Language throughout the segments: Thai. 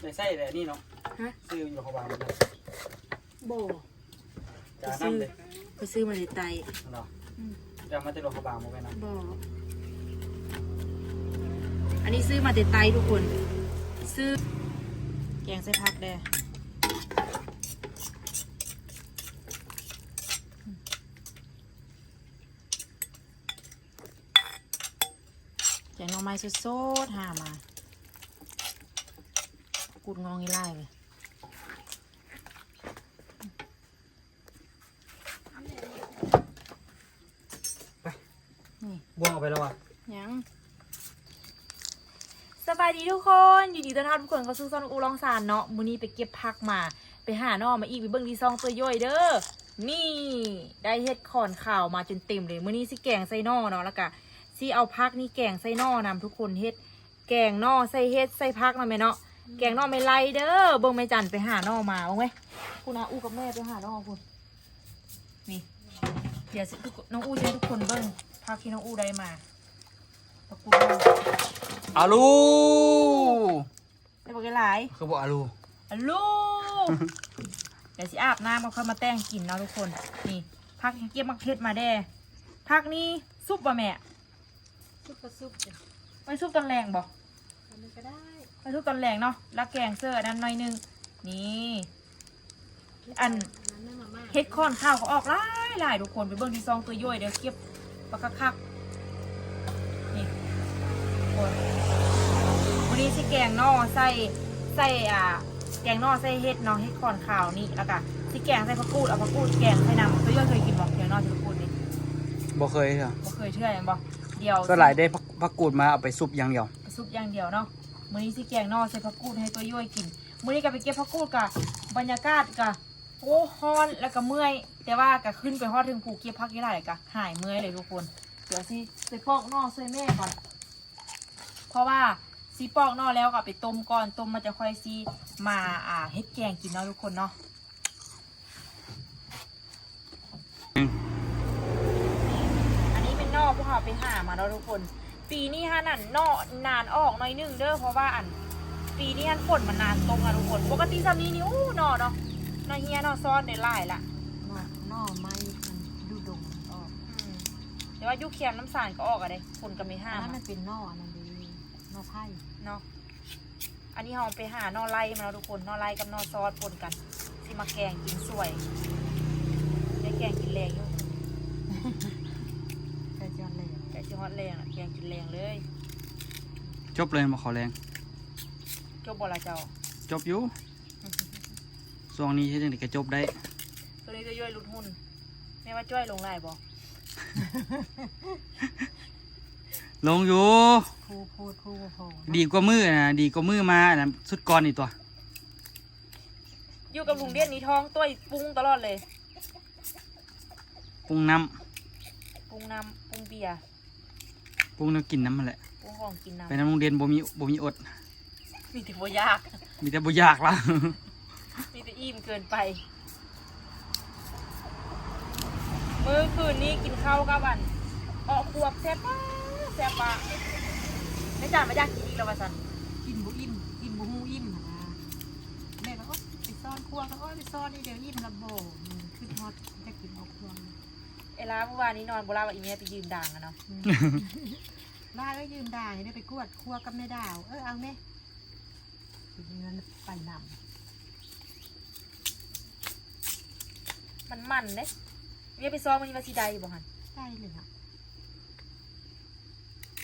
ได้ใส่แต่นี่เนาะฮะ ซื้ออยู่เขาบางมันเลยโบจาน้ำเลยไปซื้อมาในไตเนาะจะมาจะโดนเขาบางมาไปนะโบอันนี้ซื้อมาแต่ไตทุกคน ซื้อ แกงใส่ผักแด้แกงหน่อไม้สดๆหามา กุดงองอีไล่เลยนี่บ้วงเอาไปแล้วอะยังสบายดีทุกคนยินดีต้อนรับทุกคนเข้าสู่ซอนอูลองสารเนาะมื้อนี้ไปเก็บผักมา ไปหาหน่อมาอีกไปเบิ่งดีซองตัวย่อยเด้อนี่ได้เฮ็ดขอนข่าวมาจนเต็มเลยมื้อนี้สิแกงใส่หน่อเนาะแล้วก็สิเอาผักนี่แกงใส่หน่อนำทุกคนเฮ็ดแกงหน่อใส่เฮ็ดใส่ผักมาแม่เนาะ แกงหน่อไม่ไล่เด้อเบิ่งแม่จันไปหาหน่อมาเอาไว้คุณอาอู้กับแม่ไปหาหน่อคุณนี่เดี๋ยวสิทุกคนน้องอู้จะให้ทุกคนเบิ่งผักที่น้องอู้ได้มาตะกุนหน่ออาลูได้บอกกันหลายคือบอกอาลูฮัลโหลเดี๋ยวสิอาบน้ำเอาเข้ามาแต่งกินเนาะทุกคน นี่พักเก็บมักเพชรมาแด่พักนี้ซุปบ่แม่ซุปก็ซุปจ้ะไปซุปตอนแรงบ่ทำมันก็ได้ ไปซุปตอนแรงเนาะแล้วแกงเสื้ออันนั้นหน่อยหนึงนี่อันน้ำน้ำมาม่าเฮ็ดค้อนข้าวเขาออกหลายหลายทุกคนไปเบิ่งที่ซองตัวย่อยเดี๋ยวเก็บปากคักๆนี่ทุกคนวันนี้สิแกงหน่อใส่ใส่อ่าแกงหน่อใส่เฮ็ดเนาะเฮ็ดค้อนข้าวนี่แล้วก็สิแกงใส่ผักกูดเอาผักกูดแกงใส่น้ำตัวย่อยเคยกินบ่แกงหน่อใส่ผักกูดนี่บ่เคยเหรอบ่เคยเชื่อหยังบ่เดี๋ยวก็หลายได้พักพักกูดมาเอาไปซุปอย่างเดียวซุปอย่างเดียวเนาะ มื้อนี้สิแกงนอใส่ผักกูดให้ตัวย่อยกิน มื้อนี้ก็ไปเก็บผักกูดกะบบรรยากาศกะโอ้ฮอนแล้วก็เมื่อย แต่ว่าก็ขึ้นไปฮอดถึงภูเก็บผักยี่หลายกะหายเมื่อยเลยทุกคน เดี๋ยวสิไปปอกน่อช่วยแม่ก่อน เพราะว่าสิปอกนอแล้วก็ไปต้มก่อนต้มมันจะค่อยสิมาอ่าเฮ็ดแกงกินเนาะทุกคนเนาะอันนี้เป็นนอกพวกเขาไปหามาแล้วทุกคน ปีนี้ฮะนั่นนอกนานออกหน่อยหนึงเด้อเพราะว่าอัน ปีนี้ฮันฝนมันนานตรงอะทุกคนปกติซานี้นี่อู้นอเนาะนอเฮียนอซ้อนในไล่ละหน่อหน่อไม้มันดูดงออกอืมแต่ว่ายุคเคียมน้ำสารก็ออกอะเด้ฝนก็ไม่ห้าอันมนั้นมัอะนเป็นหน่ออันนั้นดีหน่อไผ่เนาะอันนี้เราไปหานอไล่มาแล้วทุกคนนอไล่กับนอซอสปนกันสิมาแกงกินสวยได้แกงกินแรงอยู่ แต่จอนเลย แต่ชิ ฮอตแรงอะแกงกินแรงเลยจบเลยมาขอแรงจบบอละเจ้าจบอยู่ช่วงนี้เฮ็ดจังได๋ก็จบได้ตัวนี้จะย่อยลุดหุ่นไม่ว่าจ้อยลงไล่บอลงอยู่พูพูดพูดพอดีกว่ามือนะดีกว่ามือมาอันนะสุดก่อนนี่ตัว อยู่กับลุงเดียนนี่ท้องต้วยปรุงตลอดเลย ปรุงน้ปรุงน้ำปรุงเบียร์ำ ปรุงแน้ำกินน้ำมันแหละปรุงของกินน้ำไปน้ำโรงเรียนบ่มีบ่มีอด มีแต่บ่ยาก มีแต่บ่อยากละมีแต่อิ่มเกินไป มื้อคืนนี้กินข้าวกับอันออกขวบแซ่บปะแซ่บปะไม่จานมาอยากกินอีกแล้ววะสันกินบุอิ่มอิ่มบุหูอิ่มนะแม่ก็โอ๊ยไปซ่อนครัวก็โอ๊ยไปซ่อนนี่เดี๋ยวอิ่มระโบขึ้นฮอตจะกินเอาครัว เอลาเมื่อวานนี้นอนโบราณว่าอีเมียไปยืมด่างอะเนาะล่าก็ยืนด่าให้ได้ไปกวดครัวกับแม่ดาว เออเอาแม่ทีนี้มันไปนำมันมันเด้เมียไปซ้อมมันนี่ว่าสิได้บ่หันได้เลยค่ะ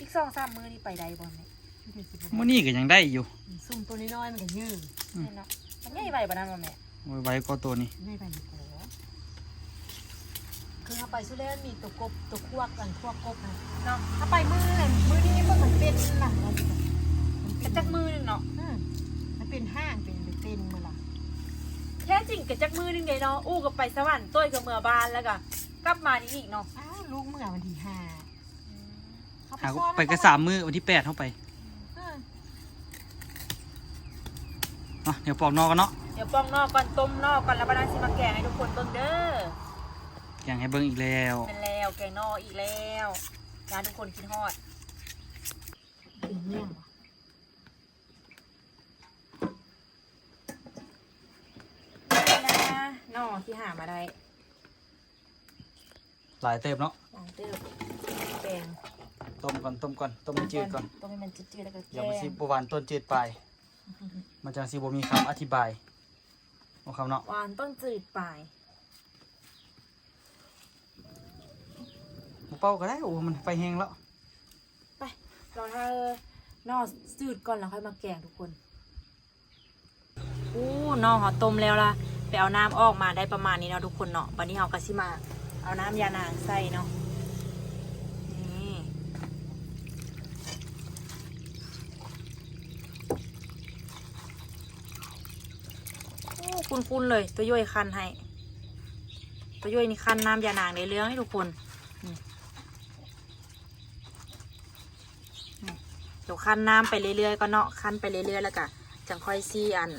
อีกสองสามมื้อนี่ไปได้บ่เนี่ยที่เดี๋ยวสิมื้อนี้ก็ยังได้อยู่ซุ่มตัวน้อยๆมันก็ยืดอืมเนาะมันใหญ่ไปบ่นั้นบ่แม่โอ้ยไว้ก็ตัวนี้ไม่ไปโผ คือเขาไปสุเล่นมีตัวกบตัวควกกันควกกบนะเนาะถ้าไปมือเลยมือนี้มันเหมือนเป็นหลังมันกระจักมือหนึงเนาะมันเป็นห้างเป็นเป็นเมื่อไหร่แท้จริงกระจักมือหนึงเลยเนาะอู้กับไปสวรรค์ต้วยกับเมื่อบานแล้วก็กลับมานี่อีกเนาะอ้าวลูกเมื่อวันที่ห้าเขาหาซ่อนไปกระสามมื้อวันที่แปดเข้าไปเออเนาะเดี๋ยวปอกนอกกันเนาะเดี๋ยวปองนอกก่อนต้มนอกก่อนแล้วบานาสิมาแกงให้ทุกคนเบิ่งเด้อ แกงให้เบิ้งอีกแล้วเป็นแล้วแกงนออีกแล้วร้านทุกคนคิดฮอดนเมี่ยงนะนอที่หามาได้หลายเติบเนาะหลายเติบแกงต้มก่อนต้มก่อนต้มให้จืดก่อนต้มให้มันจืดๆแล้วก็แกงอย่ามาซีบหวานต้นจืดไปมันจะซีบมีคำอธิบายโอ้คำเนาะหวานต้นจืดไป เป่าก็ได้โอ้มันไฟแห้งแล้ว ไปเราถ้านอจืดก่อนแล้วค่อยมาแกงทุกคนอู้นอหอต้มแล้วล่ะไปเอาน้ำออกมาได้ประมาณนี้เนาะทุกคนเนาะวันนี้เราก็สิมา เอาน้ำยานางใส่เนาะนี่โอ้คุ้นๆเลยตัวย่อยคันให้ ตัวย่อยนี่คันน้ำยานางในเรื่องให้ทุกคน เดี๋ยวคันน้ำไปเรื่อยๆก็เนาะคันไปเรื่อยๆแล้วก็จังค่อยซี่อัน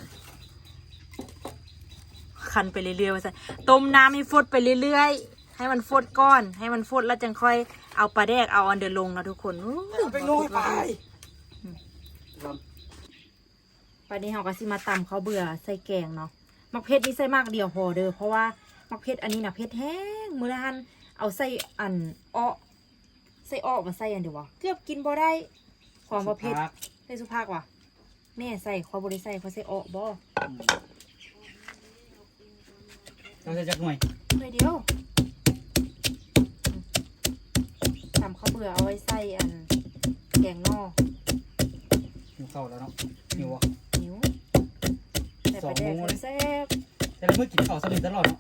คันไปเรื่อยๆว่าซะต้มน้ำให้ฟดไปเรื่อยๆ ให้มันฟดก้อน ให้มันฟดแล้วจังค่อยเอาปลาแดกเอาอันเดอร์ลงนะทุกคนอู้ยไปลุยไปปานนี้เราก็สิมาตำข้าวเบื่อใส่แกงเนาะมักเพชรนี่ใส่มากเดียวพอเด้อเพราะว่ามักเพชรอันนี้นะเพชรแห้งมื้อละหันเอาใส่อันอ้อใส่อ้อมาใส่อันเดียววะเกือบกินบ่ได้ ความว่าเพชรใส่สุภาพว่ะแม่ใส่ขอบ่ได้ใส่เขาใส่อ้อบ่เราจะจักหน่วยเพื่อเดียวตำข้าวเบื่อเอาไว้ใส่อันแกงนอกหิวข้าวแล้วเนาะหิวบ่นิ้วใส่ปลาแดกสองโมงเลยแซ่บแต่ละมื้อกินข้าวสนิทตลอดเนาะ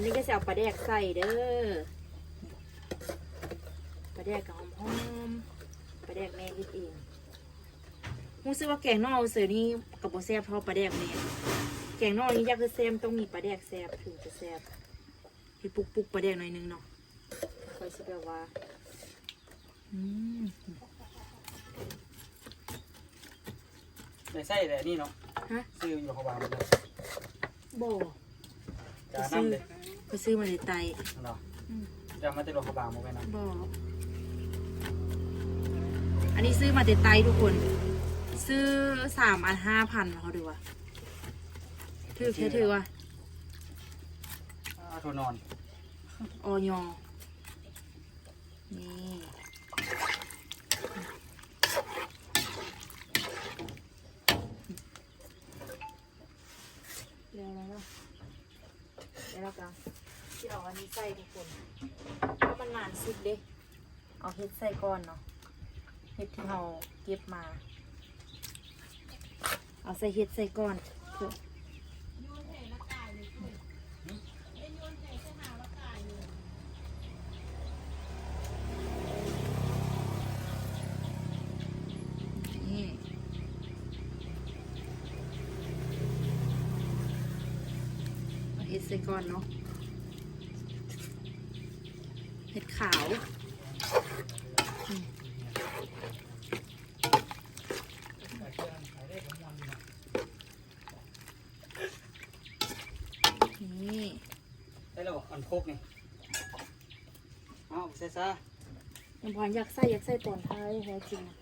วันนี้ก็จะเอาปลาแดกใส่เด้อปลาแดกกับหอมๆปลาแดกแม่เฮ็ดเองมูซื้อว่าแกงนอกเสือนี่กับโบแซ่บเท่าปลาแดกแม่แกงนอกนี้อยากคือแซ่บต้องมีปลาแดกแซ่บถึงจะแซ่บให้ปุกปุกๆปลาแดกหน่อยนึงเนาะค่อยสิแบบว่าอืมได้ใส่แต่นี่เนาะฮะซื้ออยู่เขาบางหมดเลยบ่จาน้ำเลย ไปซื้อมาในไตเนาะอืมจะมาติดรถเขาบางหมดเลยนะบ่อันนี้ซื้อมาแต่ไตทุกคน ซื้อสามอันห้าพันเขาดูว่าถือแค่ถือว่าอ่าโทรนอน ออยนี่เร็วแล้วเนาะเดี๋ยวเรากันที่เอาอันนี้ใส่ทุกคนเพราะมันนานสุดเด้เอาเฮ็ดใส่ก่อนเนาะเฮ็ดที่เราเก็บ มา เอาใส่เฮ็ดใส่ก่อนเอนี่เอาเห็ดใส่ก่อนเนาะ เห็ดขาวอืมนี่ ได้แล้วบอกอันโคกนี่เอ้าวใส่ซะ ยังพ ออยากใส่อยากใส่ตอนท้ายแท้จริงนะ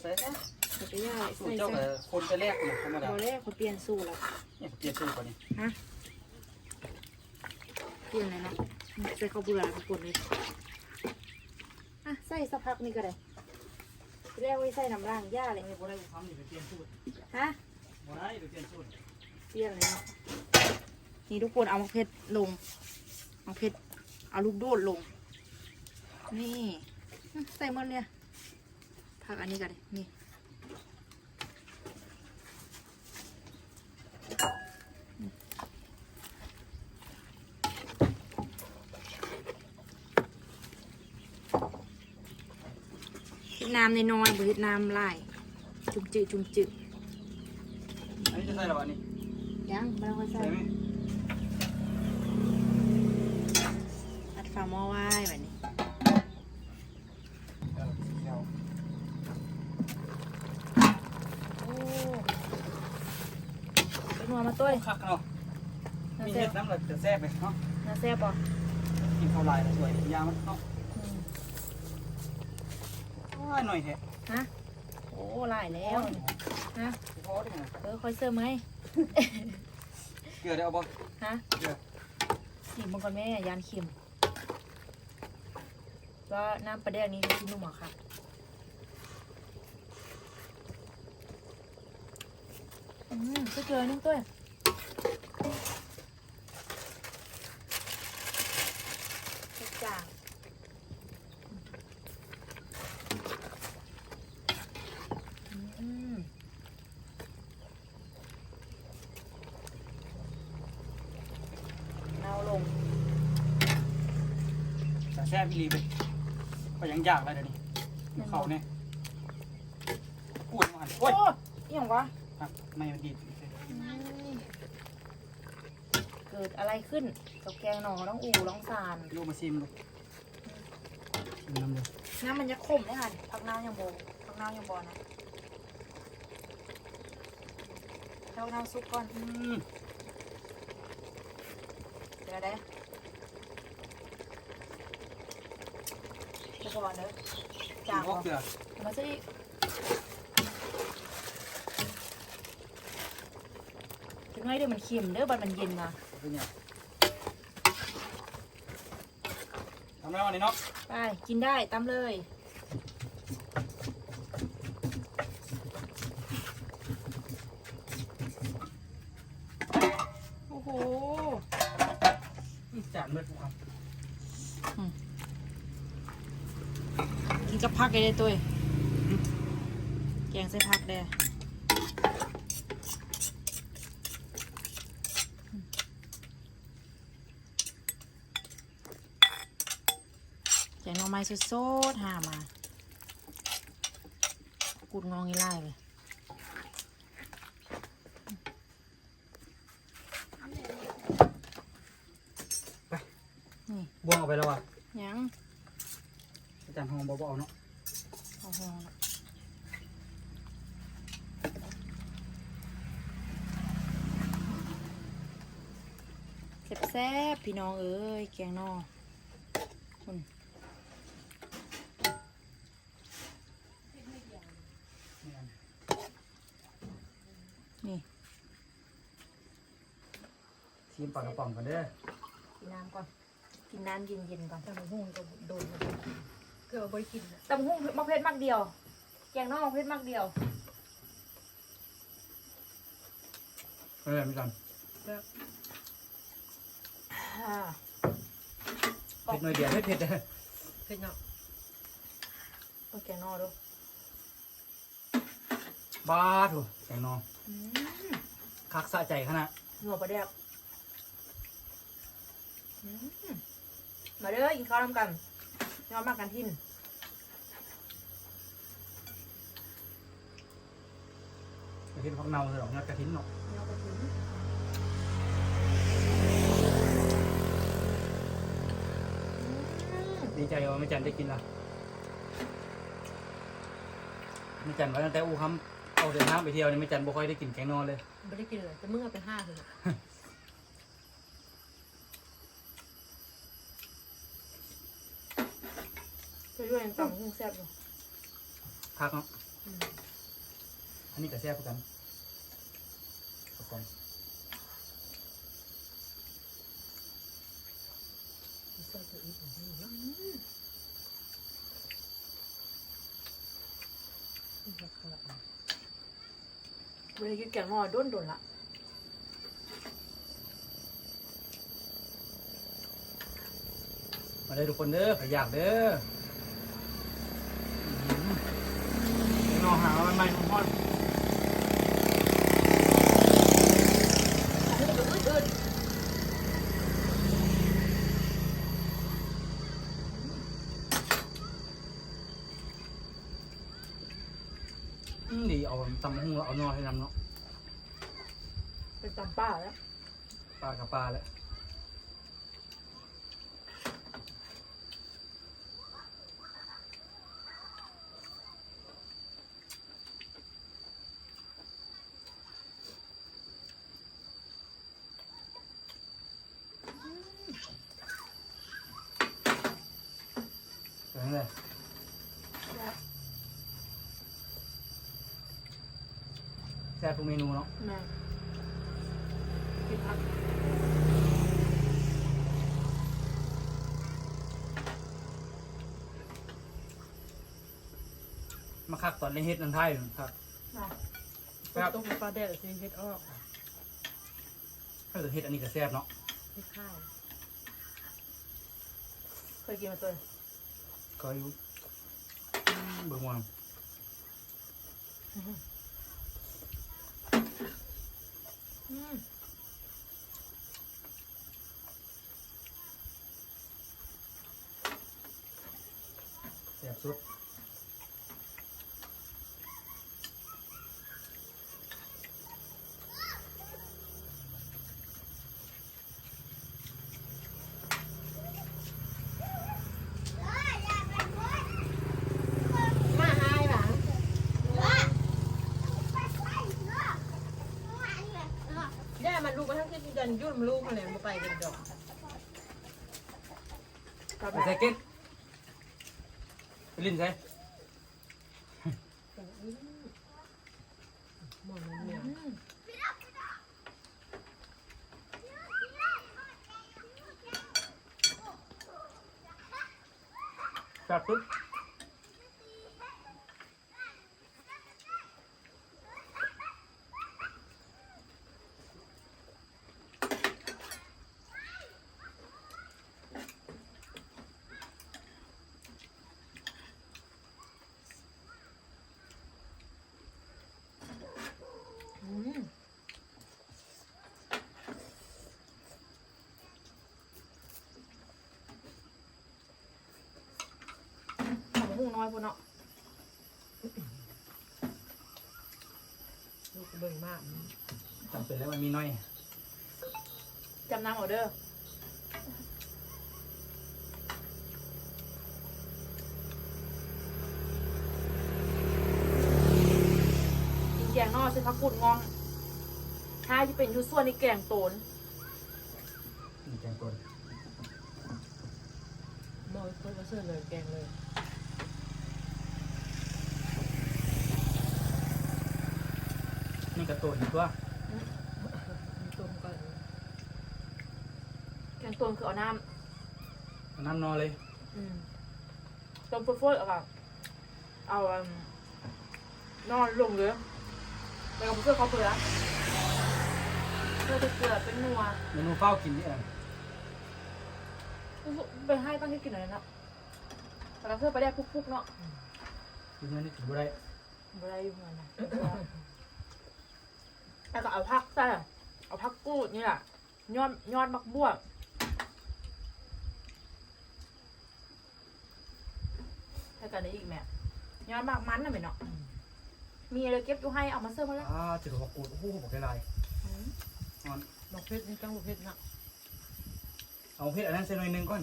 ใส่ซะแต่ก็ยากสูใส่ตรเจ้าใส่กับคนไปแรกเนี่ยธรรมดาพอแล้วเขาเปลี่ยนสูตรแล้วเนี่ยเปลี่ยนสูตรก่อนนี่ฮะเปลี่ยนเลยเนาะใส่ข้าวเบื่อแล้วทุกคนเลยอะใส่สักพักนี่ก็ได้เรียกไว้ใส่น้ำล่างย่าเลยไม่ได้ทำนี่ไปเปลี่ยนสูตรฮะ บ่ได้ไปเปลี่ยนสูตรเปลี่ยนเลยเนาะนี่ทุกคนเอามะเพ็ดลงมะเพ็ดเอาลูกโดดลง นี่อะ ใส่หมดเนี่ยพักอันนี้ก็ได้นี่เฮ็ดน้ำในน้อยๆบ่เฮ็ดน้ำหลายจุ่มจืดจุ่มจืดอันนี้จะใส่หรอวะนี่ยังไม่ต้องใส่ใส่ไหมอัดฝาหม้อไว้แบบนี้ เดี๋ยว โอ้ เป็นหัวมาตุ้ยคักเนาะมีเห็ดน้ำหลักจะแซ่บไหมเนาะน่าแซ่บป่ะกินข้าวลายแล้วสวยยามันเนาะอืมโอ้ยหน่อยแท้ฮะโอ้หลายแล้วฮะพอได้ไงเออคอยเสิร์ฟไหมเกลือได้เอาบ่ฮะเกลือสีมังกรแม่ยานเข็มว่าน้ำปลาแดกนี้ที่นุ่มอะค่ะ อืมก็เจอนุ่มตัวจ้าอืมเอาลงแต่แซ่บอีหลีไปก็ยังยากเลยเดี๋ยวนี้หิวข้าวแน่กูดมาหันโอ้โอ้ยยอหย่างวะอะ ไม่มันดีดเกิดอะไรขึ้นกับแกงหน่อน้องอูน้องสารลูกมาซิมลูกชิมน้ำเลยน้ำมันจะขมได้ค่ะพักน้ำยังโบพักน้ำยังบอนะเอาน้ำซุปก่อนอืมเดี๋ยวได้เดี๋ยวก่อนเด้อจางพวก่กอนเกลือมาสิ ถึงไงเดี๋ยวมันเค็มเด้อบัดมันเย็นมาเป็นไงทำแล้ววันนี้เนาะไปกินได้ตามเลยโอ้โหอืมจานเมื่อครับกินกับผักเลยเด้อตัวเองแกงใส่ผักเด้อแกงหน่อไม้ สดๆหามากุดงองอีไล่เลยนี่บวงออกไปแล้วอะยังอาจารย์ทองบอกว่าเอาเนาะโอ้โหแซ่บๆพี่น้องเอ้ยแกงนอคุณนี่ ชิม ปลากระป๋องกันเด้อกินน้ำก่อน กินน้ำเย็นๆก่อนแต่มันหุ้งก็โดนเกลือบริกินน่ะตำหุ้งมะเพ็ดมากเดียว แกงนอกมะเพ็ดมากเดียวเออมีกันแล้วอ่าเผ็ดหน่อยเดียวเผ็ดเผ็ดเด้อเผ็ดเนาะเอาแกงนอกดูบ้าถูกแตงนองอืมคักสะใจขนาดหนัวปลาแดกอื มมาเด้อกินข้าวทำกันยอมมากกันทินกระเทียมพักเนาเลยหรอกงัดกระทิ้นเนาะยอมกระทินอืมดีใจว่าไม่จันได้กินละไม่จันว่าตั้งแต่อู้คำเอาเดินทางไปเที่ยวนี่ไม่จันบ่ค่อยได้กินแกงนอนเลยไม่ได้กินเลยแต่มึงเอาไปห้าเลยน่ะ ไปด้วย ตำหุ้งแซ่บอยู่คักเนาะอืมอันนี้ก็แซ่บเหมือนกันกระป๋องเสื้อตัวอีกของมึงเนาะนี่ราคาอะเวลากินแกงนอกด้นโดนละมาได้อทุกคนเด้อขอยากเด้ออื้อหือแกงน อนหามันใหม่ๆทอดอืดอืมดีเอาตำหุ้งแล้วเอานอนให้นำเนาะๆเป็นตำป้าแล้วปลากับปลาแล้ว เลยแซ่บทุกเมนูเนาะแม่กินผักมาคักตอนในเฮ็ดนันไทยอยู่ครับมาครับต้มปลาแดดซีเฮ็ดออกถ้าเกิดเฮ็ดอันนี้ก็แซ่บเนาะเฮ็ดข้าวเคยกินมาตัวก็อยู่เบิ่งว่า อืม แซ่บสุด มาหายหลังย่ามัน ลูกมาทั้งที่ดันยุ่นลูกมาเลยมาไปกันดอกกลับไปมาใส่เก็ตไปลิ้นใส่หมอนมันเหนียวอืมแซ่บสุด อืม เอาไปหุ้งน้อยพุ่นเนาะลูกเบิ่งมากจำเป็นแล้วมันมีน้อยจำน้ำเอาเด้อกินแกงนอกใส่ผักกุดงองถ้าจะเป็นอยูส่วนในแกงโตนนี่แกงต้นมองต้นก็เสื้อเลยแกงเลย นี่กระต้นอยู่ตัวมีต้มก่อนแกงโตนคือเอาน้เอาน้ำนอเลยำอืมต้มฟุ้ยๆเอาแบบเอาอืมนอนลงเลยแล้วก็เพื่อเขาเปลือกเพื่อจะเกลือเป็นนัวเมนูเฝ้ากินนี่เองไปให้ตั้งที่กินหน่อยนะแต่เราเพื่อไปได้พุกๆเนาะกินเงินนี่กินบ่ได้ไม่ได้อยู่เหมือนนะ แล้วก็เอาพักใส่เอาพักกูดนี่แหละยอดยอดมักบวบถ้ากันได้อีกแม่ยอดมากมันนะแม่เนาะมีอะไรเก็บอยู่ให้เอามาเสิร์ฟมาแล้วอ่าจุดหัวกูดโอ้โหบอกได้ลายนอนดอกเพชรนี่จังดอกเพชรนะเอาเพชรอันนั้นเส้นหน่อยหนึงก่อน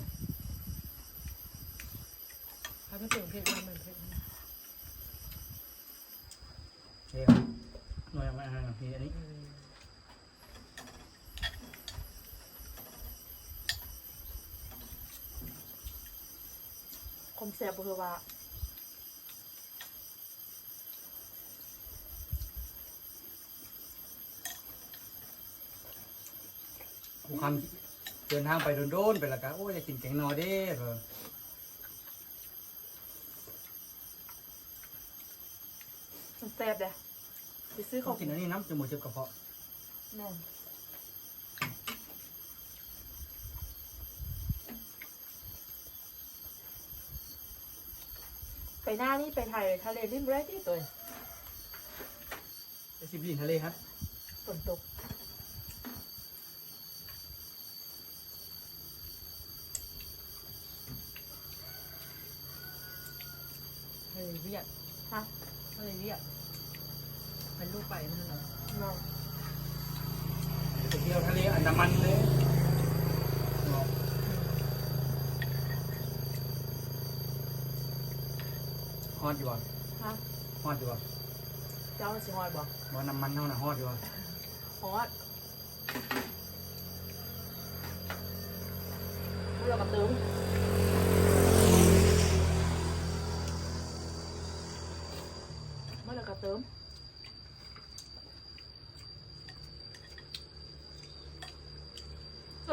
ถ้าไม่เป็นเพชรมันเป็นเพชรนะเดี๋ยว หน่อยเอามาอันนั้นมีอันนี้อืมคมแสบคือว่าผู้คำเดินทางไปโดนๆไปและกันโอ้ยอยากกินแกงนอเด้เออมันแสบเลย ไปซื้อขเขาองกินอันนี้น้ำจมูกเจ็บกระเพาะแม่นไปหน้านี่ไปถ่ายทะเลริมไรที่ตัวไปสิบลินทะเลครับฝนตก เป็นลูกไปนั่นเหรอเนะไปเที่ยวทะเลอันดามันเลยฮอดอยู่บ่ฮะฮอดอยู่บ่เจ้าสิฮอดบ่บ่น้ำมันเท่าน่ะฮอดอยู่บ่ฮอดเราก็ตึง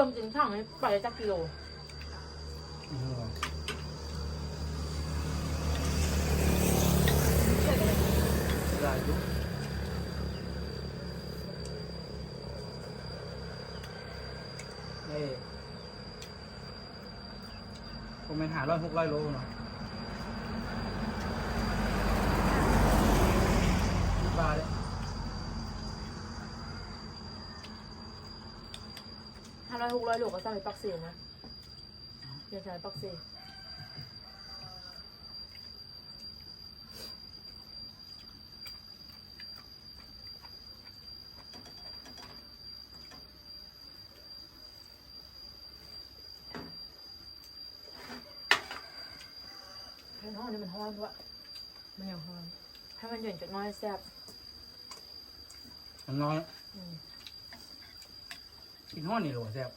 มกินช่างนี้ไปจักกิโลได้ยุนี่ผมเป็นหาร้อยหกร้อยโลเนาะคิดว่าเลย ห้าร้ อยหกร้อยโลก็สร้างไปปักเสียนะเดี๋ยวใช้ปักเสียให้น้องนี่มันฮ้อนด้วยไม่เอาฮอนให้มันหย่อนจากน้อยแซ่บมันน้อยอืมกินห้อนนี่หรอแซ่บ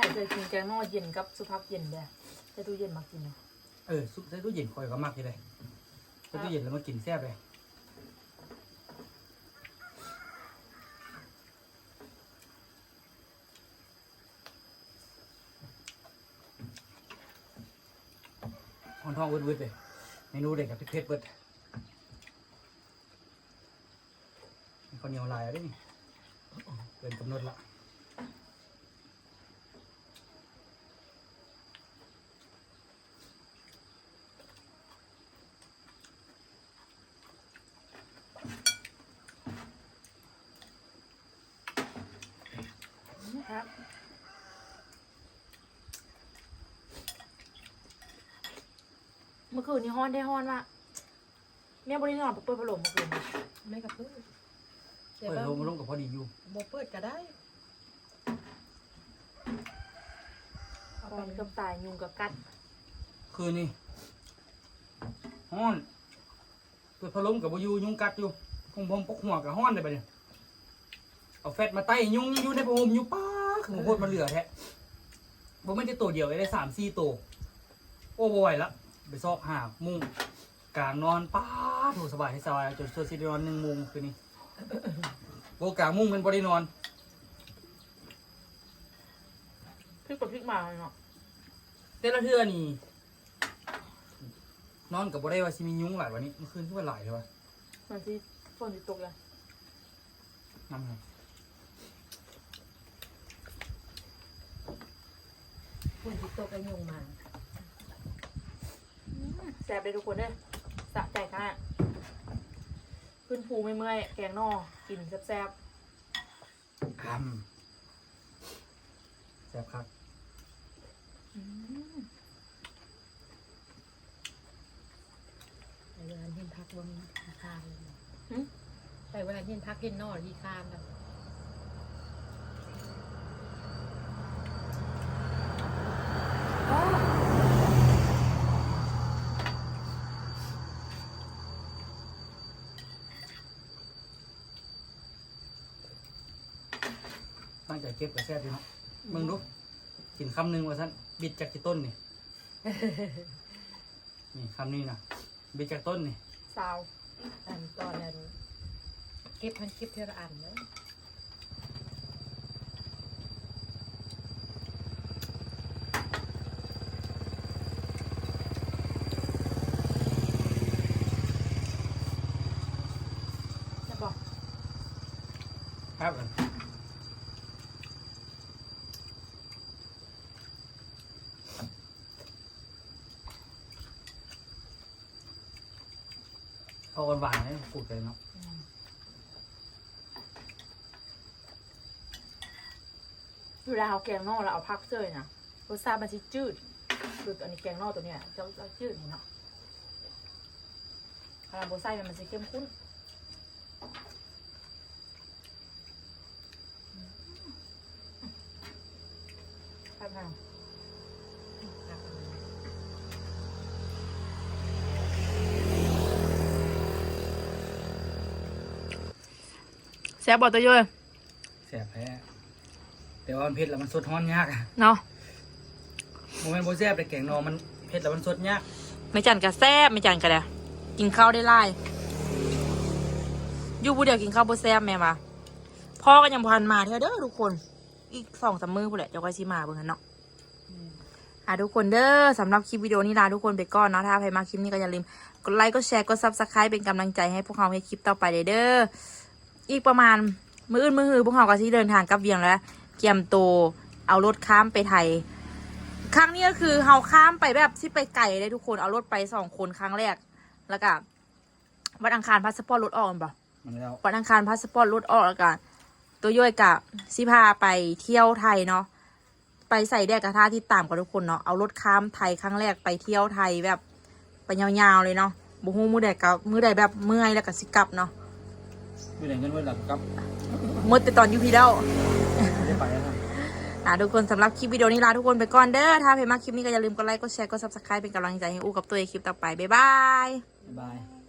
ให้เคยกินแกงนอเย็นกับสุภาพเย็นเด้อใช้ตู้เย็นมากินเนาะเออซุปใส่ตู้เย็นคอยก็มักอยู่เลยใส่ตู้เย็นแล้วมากินแซ่บเลยหองท้องวืดๆเลยเมนูเด็กกับพริกเผ็ดเบิดข้าวเหนียวลายแล้วนี่เกินกำหนดละ ครับ เมื่อคืนนี้ฮ้อนได้ฮ้อนมากแม่บริโนอนเปิดพัดลมเมื่อคืนนี้ไม่กระเพื่อแต่เปิดว่าลงมาลงกับพอดีอยู่บ่เปิดก็ได้เอาตไปอนเกับตายยุงกับกัดคืนนี้ห้อนเปิดพัดลมกับวายูยุงกัดอยู่คงผมปกหัวกับห้อนเลยไปเนี่ยเอาแฟตมาไต้ยุงอยู่ในผ้าห่มอยู่ป้าคือโคตรมาเหลือแท้ผมไม่ได้ตัวเดียวเลยได้สามสี่ตัวโอ้บไหวยละ ไปซอกหามุ้งกลางนอนป้าถูสบายให้สบายจนส่วนสิได้นอนหนึ่งโมงคืนนี้โอ้กลางมุ้งเป็นบรินอนพริกกับพริกมาเนาะแต่ละเทื่อนี่ นอนกับบ่ได้ว่าสิมียุงหลายวันนี้เมื่อคืนก็ว่าหลายเลยวะมันที่ฝนที่ตกเลยน้ำไงคนที่ตกอายุงมา แซ่บเลยทุกคนเด้อสะใจค่ะขึ้นภูไม่เมื่อยๆแกงนอกินแซ่บอ้ำแซ่บครับๆอืมไปเวลาเห็นพักว่ามีราคาเลยไปเวลาเห็นพักเห็นนอดีคามแบบ ตั้งใจเก็บกับแซ่บดีเนาะมึงดูกินคำหนึ่งว่าสั้นบิดจากที่ต้นนี่ นี่คำนี้นะบิดจากต้นนี่ สาวอันตอนนั้นเก็บมันเก็บเท่าอันเนาะ ใช่ปะ ครับกันเอาหวานๆให้กูดเลยเนาะเวลาเอาแกงนอกเราเอาพักเจยนะรสชาติมันจะจืดคือตัวนี้แกงนอกตัวเนี้ยจะจะจืดนี่เนาะพาราโบไซมันมันจะเข้มข้นครั ซ่บบอกตัวย่อยแซ่บแพ้แต่ว่ามันเผ็ดแล้วมันสดฮ้อนยากอะเนาะโมเมนต์โบแซ่บแต่แกงนอมันเผ็ดแล้วมันสดยากไม่จันกับแซ่บไม่จันกับเดกินข้าวได้ไล่อยู่ผู้เดียวกินข้าวบ่แซ่บแม่มาพ่อก็ยังพันมาเท่าเด้อทุกคน อีกสองสามมือผู้นแหละเจ้าก็สิมาเบิ่งกันเนาะอะทุกคนเด้อสำหรับคลิปวิดีโอนี้ลาทุกคนไปก่อนเนาะถ้าใครมาคลิปนี้ก็อย่าลืมกดไลค์กดแชร์กดซับสไครป์เป็นกำลังใจให้พวกเราให้คลิปต่อไปเลยเด้อ อีกประมาณมื้ออื่นมื้อหือพวกเราก็สิเดินทางกลับเวียงแล้วเกียมโตวเอารถข้ามไปไทย ครั้งนี้ก็คือเฮาข้ามไปแบบที่ไปไกลเลยทุกคนเอารถไปสองคนครั้งแรก แล้วก็วันอังคารพาสปอร์ตรถออกกันปะมันแล้ววันอังคารพาสปอร์ตรถออกแล้วก็ตัวย่อยกับสิพาไปเที่ยวไทยเนาะไปใส่แดกกระทาที่ตามกับทุกคนเนาะเอารถข้ามไทยครั้งแรกไปเที่ยวไทยแบบไปยาวๆเลยเนาะบุฮูมือใดกับมือใดแบบเมื่อยแล้วก็สิกลับเนาะ ไม่ได้เงินเว้นหลักกับมืดแต่ตอนอยูพีเดลไม่ได้ไปแล้วนะอะทุกคนสำหรับคลิปวิดีโอนี้ลาทุกคนไปก่อนเด้อ ถ้าเพลงมากคลิปนี้ก็อย่าลืมกดไลค์ กดแชร์ กดซับสไครป์เป็นกำลังใจให้อู้กับตัวเองคลิปต่อไป บ๊ายบาย บ๊ายบาย